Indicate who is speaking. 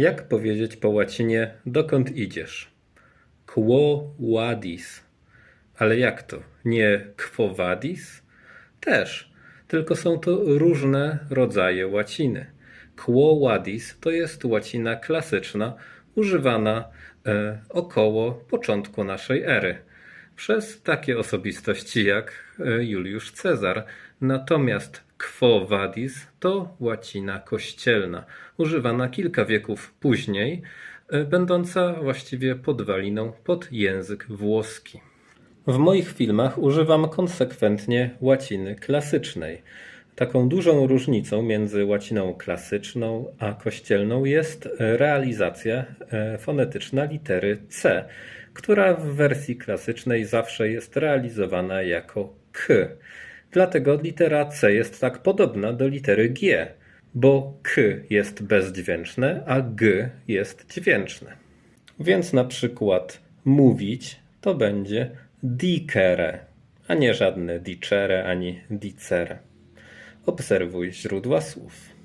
Speaker 1: Jak powiedzieć po łacinie dokąd idziesz? Quo vadis. Ale jak to? Nie quo vadis? Też, tylko są to różne rodzaje łaciny. Quo vadis to jest łacina klasyczna, używana e, około początku naszej ery przez takie osobistości jak e, Juliusz Cezar. Natomiast quo vadis to łacina kościelna, używana kilka wieków później, e, będąca właściwie podwaliną pod język włoski. W moich filmach używam konsekwentnie łaciny klasycznej. Taką dużą różnicą między łaciną klasyczną a kościelną jest realizacja e, fonetyczna litery C, która w wersji klasycznej zawsze jest realizowana jako K. Dlatego litera C jest tak podobna do litery G, bo K jest bezdźwięczne, a G jest dźwięczne. Więc na przykład mówić to będzie dicere, a nie żadne dicere ani dicere. Obserwuj źródła słów.